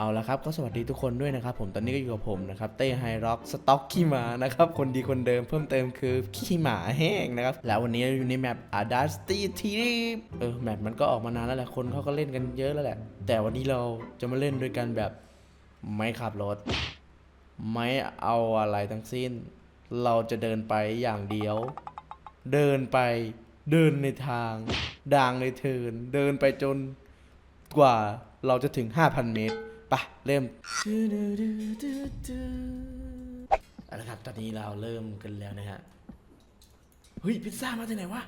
เอาละครับก็สวัสดีทุกคนด้วยนะครับผมตอนนี้ก็อยู่กับผมนะครับเต้ไฮร็อกสต็อกขี้หมานะครับคนดีคนเดิมเพิ่มเติมคือขี้หมาแห้งนะครับแล้ววันนี้เราอยู่ในแมปอาดัสตี้ทีเออแมปมันก็ออกมานานแล้วแหละคนเขาก็เล่นกันเยอะแล้วแหละ แต่วันนี้เราจะมาเล่นด้วยกันแบบไม่ขับรถ ไม่เอาอะไรทั้งสิ้น เราจะเดินไปอย่างเดียว เดินไปเดินในทางด่างในเทินเดินไปจนกว่าเราจะถึง 5,000 เมตร ปะเริ่มเอาละครับตอนนี้เราเริ่มกันแล้วนะฮะเฮ้ยพิซซ่ามาจากไหนวะ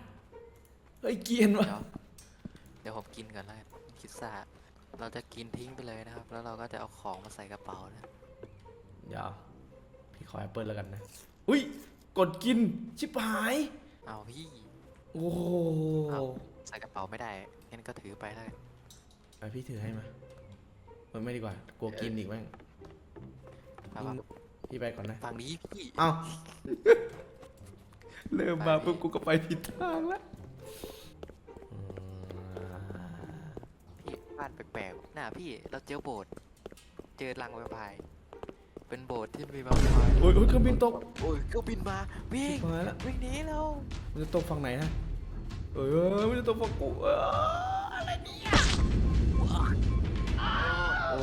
เฮ้ยเกรียนวะเดี๋ยวเดี๋ยวผมกินก่อนแล้วกันพิซซ่า เราจะกินทิ้งไปเลยนะครับ แล้วเราก็จะเอาของมาใส่กระเป๋านะเดี๋ยวพี่ขอแอปเปิลแล้วกันนะอุ้ยกดกินชิบหายเอาพี่โอ้โหเอาใส่กระเป๋าไม่ได้งั้นก็ถือไปแล้วกันไปพี่ถือให้มา เออไม่ดีกว่ากลัวกินอีกแม่งเอามาพี่ไปก่อนนะ ฝั่งนี้พี่เอ้า เริ่มมาปุ๊บกูก็ไปผิดทางแล้วพี่บ้านแปลกๆน่ะพี่เราเจอโบสถ์เจอรังแวมไพร์เป็นโบสถ์ที่มีแวมไพร์โอ้ยโอ้ยเครื่องบินตก โอ้ยเครื่องบินมาวิ่งมาแล้ว วิ่งหนีเรามันจะตกฝั่งไหนนะเอ้ยมันจะตกฝั่งกูเอ้ยอ โอ้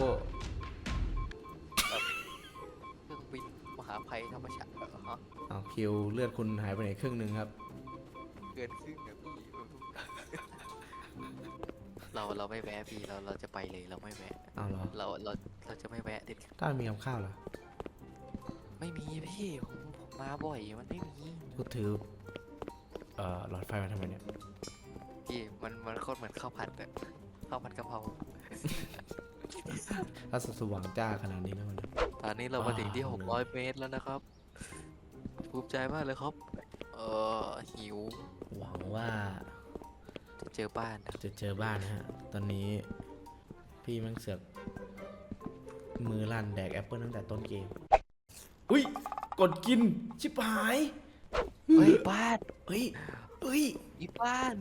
เครื่องบินมหาภัยธรรมชาติเหรอฮะเอาคิวเลือดคุณหายไปไหนครึ่งหนึ่งครับ เกินครึ่งอะพี่เราเราไม่แวะพี่เราเราจะไปเลยเราไม่แวะ เอาเหรอ เราเราเราจะไม่แวะเด็ดขาดถ้ามีกับข้าวเหรอ ไม่มีพี่ผมผมมาบ่อยมันไม่มีกูถือ เอ่อ หลอดไฟมาทำไมเนี่ย พี่มันมันโคตรเหมือนข้าวผัดอะข้าวผัดกะเพรา ถ้าสว่างจ้าขนาดนี้แล้วมันตอนนี้เรามาถึงที่อ่า600 เมตรแล้วนะครับ ภูมิใจมากเลยครับ เออหิว หวังว่าจะเจอบ้านนะจะเจอบ้านนะฮะ ตอนนี้พี่แมันเสือกมือลั่นแดกแอปเปิลตั้งแต่ต้นเกม อุ้ย กดกิน ชิบหาย เฮ้ยบ้านเฮ้ยเฮ้ยมีบ้าน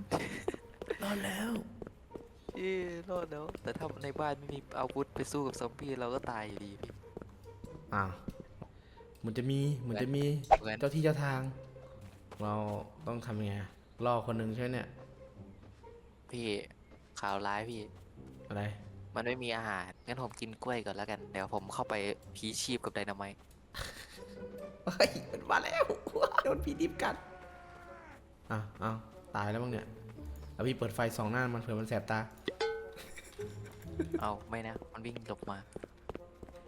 รอดแล้ว เอ้รอดแล้ว แต่ถ้าในบ้านไม่มีอาวุธไปสู้กับซอมบี้เราก็ตายอยู่ดีพี่อ่ามันจะมีเหมือนจะมีเหมือน เจ้าที่เจ้าทาง เราต้องทำยังไงล่อคนหนึ่งใช่ไหมเนี่ยพี่ข่าวร้ายพี่ อะไรมันไม่มีอาหาร งั้นผมกินกล้วยก่อนแล้วกัน เดี๋ยวผมเข้าไปพีชีพกับไดนาไมต์เฮ้ยมันมาแล้วโดนผีดิบกัดอะเอาตายแล้วมั้งเนี่ยเอาพี่เปิดไฟสองหน้ามันเผื่อมันแสบตา เอาไม่นะ มันวิ่งหลบมา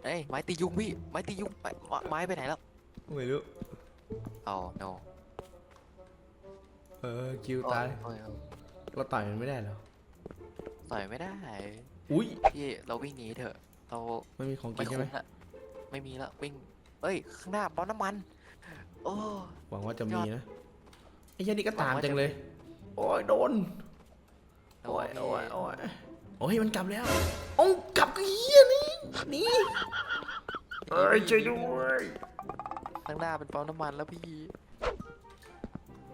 เอ้ยไม้ตียุงพี่ไม้ตียุงไม้ไม้ไม้ไปไหนแล้วไม่รู้เอา no เออคิวตายโอ้โอ้เราต่อยมันไม่ได้เหรอต่อยไม่ได้อุ้ยพี่เราวิ่งหนีเถอะ เราไม่มีของกิไม่นใช่คุ้ไหมมละไม่มีละวิ่งเอ้ยข้างหน้าปั๊มน้ำมัน โอ้ หวังว่าจะยมีอดนะไอ้เหี้ยนี่ก็หวัตางมว่าจังจะเลย โอ้ยโดนโดโอ้ยนโอ้ยนี่โอ้ย โอ้ยมันกลับแล้วโอ้ากลับก็เหี้ยนี่นี่เอ้ยช่วยด้วยข้างหน้าเป็นปั๊มน้ำมันแล้วพี่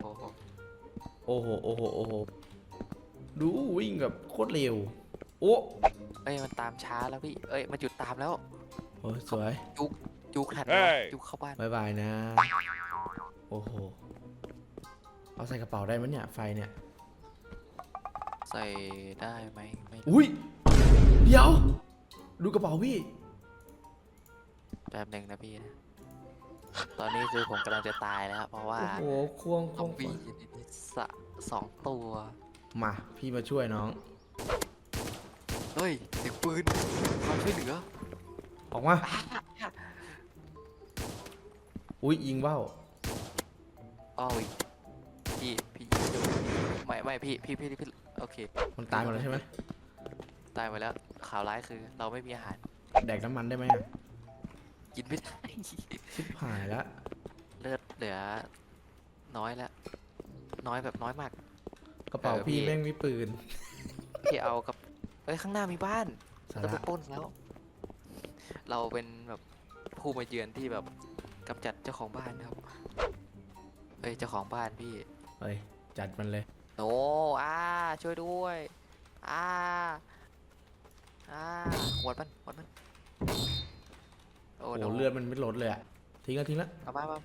โอ้โหโอ้โหโอ้โหโอ้โหดูวิ่งแบบโคตรเร็วโอ้เอ้ยมันตามช้าแล้วพี่เอ้ยมันหยุดตามแล้วโอ้ยสวยจุกทันเฮ้วะยจุกเข้าบ้านบายบายนะ โอ้โหเอาใส่กระเป๋าได้ไหมเนี่ยไฟเนี่ย ใส่ได้ไหมไม่อุ้ยเดี๋ยว ดูกระเป๋าพี่ แป๊บหนึ่งนะพี่นะ ตอนนี้คือผมกำลังจะตายแล้วครับเพราะว่าโอ้โห ควงคซวองมไฟบี้สะสองตัว มาพี่มาช่วยน้อง เฮ้ยเสียงปืนความช่วยเหลือออกมา อุ้ยยิงว่าวอ้อยพี่พี่ไม่ไม่พี่พี่พี่พี่ โอเค มันตายหมดแล้วใช่ไหมตายหมดแล้ว ข่าวร้ายคือ เราไม่มีอาหาร แดกน้ำมันได้ไหมอะกินไม่ได้ ชิบหายแล้วเลือดเหลือ น้อยแล้ว น้อยแบบน้อยมาก กระเป๋าเออพี่ พี่แม่งมีปืนพี่เอากับเอ้ยข้างหน้ามีบ้าน สาเราไประ ปล้นแล้ว เราเป็นแบบผู้มาเยือนที่แบบกำจัดเจ้าของบ้านครับ เอ้ยเจ้าของบ้านพี่เฮ้ยจัดมันเลย โอ้อาช่วยด้วยอาอาหวดมันหวดมันโอ้โอ้โหโหเลือดมันไม่ลดเลยอะทิ้งแล้วทิ้งแล้วเอามามา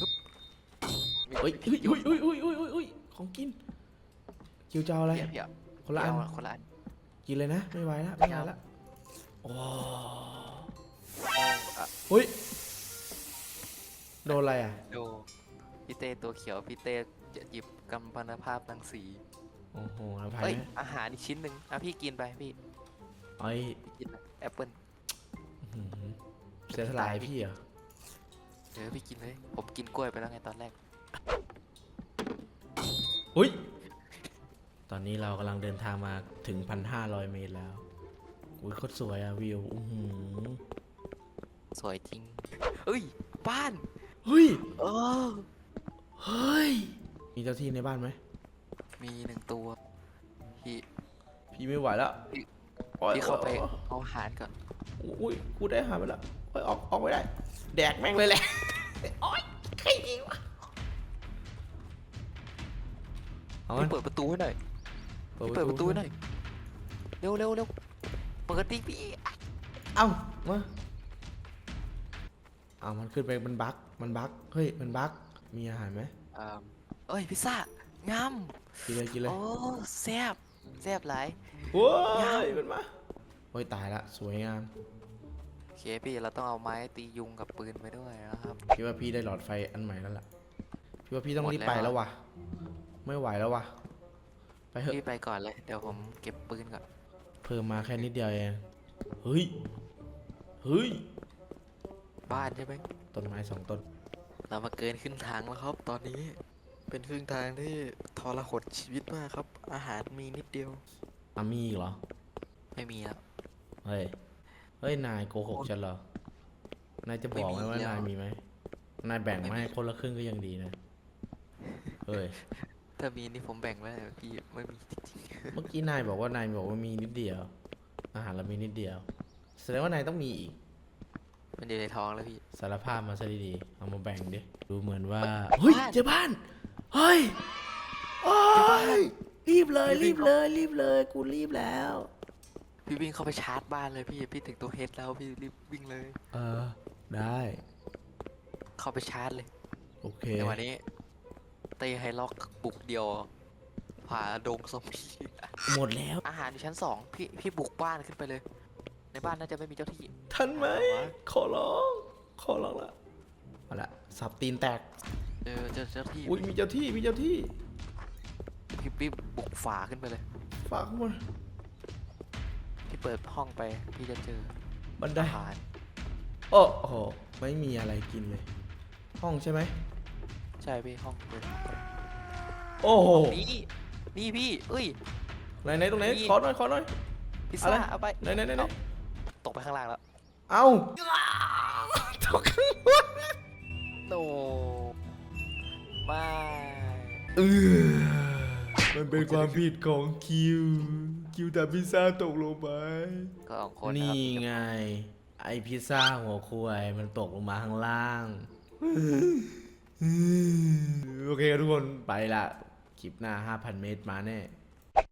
ฮึบมีเฮ้ยมีเฮ้ยเฮ้ยเฮ้ยเฮ้ยเฮ้ยเฮ้ยของกินคิวจะเอาอะไรเดี๋ยวเดี๋ยวคนละอัน เดี๋ยวคนละอัน กินเลยนะไม่ไหวแล้วไม่ไหวแล้วโอ้อะ เฮ้ยโดนอะไรอะ ดูพี่เต้ตัวเขียวพี่เต้ จะหยิบกำพันภาพรังสี โอ้โหอภัยเอ้ยนะอาหารอีกชิ้นหนึ่งอะพี่กินไปพี่เอ้ยพี่กินแอปเปิ้ลอื้อหือเสียสลายพี่เหรอเดี๋ยวพี่กินเลย ผมกินกล้วยไปแล้วไงตอนแรกเฮ้ยตอนนี้เรากำลังเดินทางมาถึงพันห้าร้อยเมตรแล้วอุ้ยโคตรสวยอะวิวอื้อหือสวยจริง เอ้ย บ้าน เฮ้ย เออ เฮ้ย มีเจ้าที่ในบ้านไหม มีหนึ่งตัวพี่พี่ไม่ไหวแล้วพี่โอ๊ยพี่เข้าไปโอ๊ยเอาอาหารก่อนอุ้ยกูได้อาหารไปแล้วโอ๊ยออกออกไม่ได้ แดกแม่งเลยแหละ โอ๊ยใครยิงวะเอาพี่มันเปิดประตูให้หน่อยพี่เปิดประตูให้หน่อยเร็วเร็วเร็วเปิดดิพี่เอ้ามาเอามันขึ้นไปมันบั๊กมันบั๊กเฮ้ย มันบั๊กมีอาหารไหมอ่า เอ้ยพิซซ่างามกินเลยกินเลยโอ้แซ่บแซ่บหลายโว้งามยมันมาโอ้ยตายละสวยงามโอเคพี่เราต้องเอาไม้ตียุงกับปืนไปด้วยนะครับพี่ว่าพี่ได้หลอดไฟอันใหม่แล้วล่ะพี่ว่าพี่ต้องหมดรีบแล้วไปแล้วว่ะไม่ไหวแล้วว่ะไปเถอะพี่ไปก่อนเลยเดี๋ยวผมเก็บปืนก่อนเพิ่มมาแค่นิดเดียวเองเฮ้ยเฮ้ยบ้านใช่ไหมต้นไม้สองต้น เรามาเกินขึ้นทางแล้วครับตอนนี้ เป็นครึ่งทางที่ทรหดชีวิตมากครับ อาหารมีนิดเดียว อามีอีกเหรอ ไม่มีแล้ว เฮ้ย เฮ้ย นายโกหกฉันเหรอ นายจะบอกไหมไม่มีว่าแล้วนายมีไหม นายแบ่งไม่มาให้มีคนละครึ่งก็ยังดีนะ เฮ้ย ถ้ามีนี่ผมแบ่งไว้แต่พี่ไม่มีจริงเมื่อกี้นายบอกว่านายบอกว่ามีนิดเดียว อาหารเรามีนิดเดียว แสดงว่านายต้องมีอีกๆ มันอยู่ในท้องแล้วพี่ สารภาพมาซะดีๆเอามาแบ่งดิดูเหมือนว่าเฮ้ยบ้านเจอบ้านเฮ้ยโอ้ยรีบเลยรีบเลยรีบเลยกูรีบแล้ว พี่วิ่งเข้าไปชาร์จบ้านเลยพี่พี่ถึงตัวเฮดแล้วพี่รีบวิ่งเลย เออได้เข้าไปชาร์จเลยโอเคในวันนี้ เตะไฮล็อกบุกเดียวผ่าดงซอมบี้หมดแล้วอาหารอยู่ชั้นสองพี่พี่บุกบ้านขึ้นไปเลยใน บ้านน่าจะไม่มีเจ้าที่ ทันไหมวะขอร้อง ขอร้องละเอาละสับตีนแตก เจอเจอเจ้าที่อุ้ยมีเจ้าที่ มีเจ้าที่พี่พี่บุกฝาขึ้นไปเลย ฝากมาพี่เปิดห้องไป พี่จะเจอบันไดอาหารโอ้โห ไม่มีอะไรกินเลย ห้องใช่ไหม ใช่พี่ห้องเปิดโอ้โห นี่นี่พี่เอ้ย ไหนไหนตรงไหน นี่ ขอหน่อย ขอหน่อย พิซอะไรซ่าเอาไป ไหนไหนไหนไหนเอา ตกไปข้างล่างแล้วเอ้าตกข้างบนโนไม่เออมันเป็นความผิดของคิว คิวแต่พิซซ่าตกลงไป ก็สองคนนะนี่ครับไง ไอพิซซ่าหัวควายมันตกลงมาข้างล่าง โอเคทุกคนไปละคลิปหน้า 5,000 เมตรมาแน่